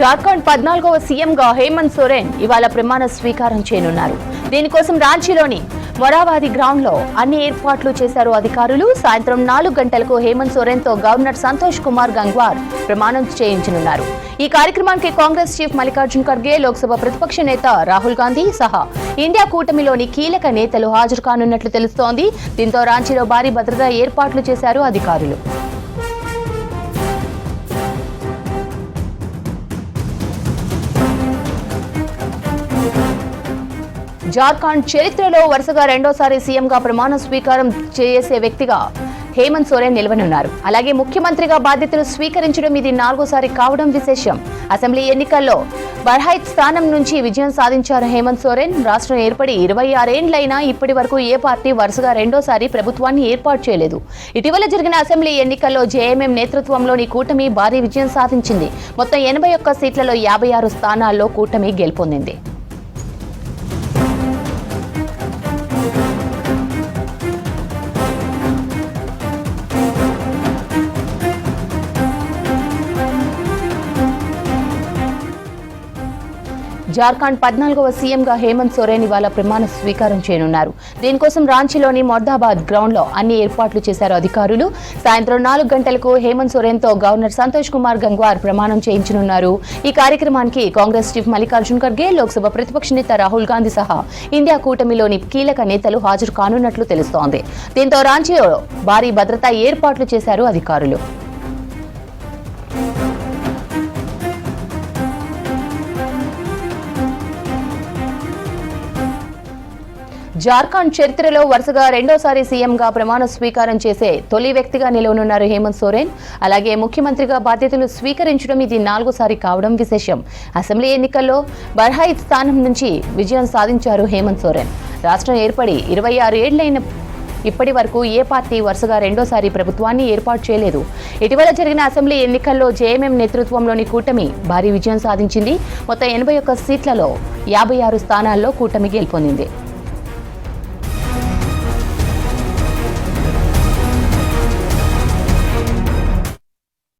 జార్ఖండ్ పద్నాలుగవ సీఎంగా హేమంత్ సోరెన్ ఇవాళ ప్రమాణ స్వీకారం చేయనున్నారు. దీనికోసం రాంచీలోని మొరావాది గ్రౌండ్లో అన్ని ఏర్పాట్లు చేశారు అధికారులు. సాయంత్రం నాలుగు గంటలకు హేమంత్ సోరెన్తో గవర్నర్ సంతోష్ కుమార్ గంగ్వార్ ప్రమాణం చేయించనున్నారు. ఈ కార్యక్రమానికి కాంగ్రెస్ చీఫ్ మల్లికార్జున్ ఖర్గే లోక్సభ ప్రతిపక్ష నేత రాహుల్ గాంధీ సహా ఇండియా కూటమిలోని కీలక నేతలు హాజరు కానున్నట్లు తెలుస్తోంది. దీంతో రాంచీలో భారీ భద్రతా ఏర్పాట్లు చేశారు అధికారులు. జార్ఖండ్ చరిత్రలో వరుసగా రెండోసారి సీఎంగా ప్రమాణ స్వీకారం చేసే వ్యక్తిగా హేమంత్ సోరెన్ నిలవనున్నారు. అలాగే ముఖ్యమంత్రిగా బాధ్యతలు స్వీకరించడం ఇది నాలుగోసారి కావడం విశేషం. అసెంబ్లీ ఎన్నికల్లో బర్హైత్ స్థానం నుంచి విజయం సాధించారు హేమంత్ సోరెన్. రాష్ట్రం ఏర్పడి ఇరవై ఆరేండ్లైనా ఇప్పటి వరకు ఏ పార్టీ వరుసగా రెండోసారి ప్రభుత్వాన్ని ఏర్పాటు చేయలేదు. ఇటీవల జరిగిన అసెంబ్లీ ఎన్నికల్లో జేఎంఎం నేతృత్వంలోని కూటమి భారీ విజయం సాధించింది. మొత్తం ఎనభై ఒక్క సీట్లలో యాభై ఆరు స్థానాల్లో కూటమి గెలుపొందింది. జార్ఖండ్ పద్నాలుగవ సీఎంగా హేమంత్ సోరెన్ ఇవాళ ప్రమాణ స్వీకారం చేయనున్నారు. దీనికోసం రాంచీలోని మొర్దాబాద్ గ్రౌండ్లో అన్ని ఏర్పాట్లు చేశారు అధికారులు. సాయంత్రం నాలుగు గంటలకు హేమంత్ సోరేన్తో గవర్నర్ సంతోష్ కుమార్ గంగ్వార్ ప్రమాణం చేయించనున్నారు. ఈ కార్యక్రమానికి కాంగ్రెస్ చీఫ్ మల్లికార్జున్ ఖర్గే లోక్సభ ప్రతిపక్ష నేత రాహుల్ గాంధీ సహా ఇండియా కూటమిలోని కీలక నేతలు హాజరు కానున్నట్లు తెలుస్తోంది. దీంతో రాంచీలో భారీ భద్రతా ఏర్పాట్లు చేశారు అధికారులు. జార్ఖండ్ చరిత్రలో వరుసగా రెండోసారి సీఎంగా ప్రమాణ స్వీకారం చేసే తొలి వ్యక్తిగా నిలవనున్నారు హేమంత్ సోరెన్. అలాగే ముఖ్యమంత్రిగా బాధ్యతలు స్వీకరించడం ఇది నాలుగోసారి కావడం విశేషం. అసెంబ్లీ ఎన్నికల్లో బర్హాయిత్ స్థానం నుంచి విజయం సాధించారు హేమంత్ సోరెన్. రాష్ట్రం ఏర్పడి ఇరవై ఆరు ఏళ్ళైన ఇప్పటి వరకు ఏ పార్టీ వరుసగా రెండోసారి ప్రభుత్వాన్ని ఏర్పాటు చేయలేదు. ఇటీవల జరిగిన అసెంబ్లీ ఎన్నికల్లో జేఎంఎం నేతృత్వంలోని కూటమి భారీ విజయం సాధించింది. మొత్తం ఎనభై ఒక్క సీట్లలో యాభై ఆరు స్థానాల్లో కూటమి గెలుపొందింది.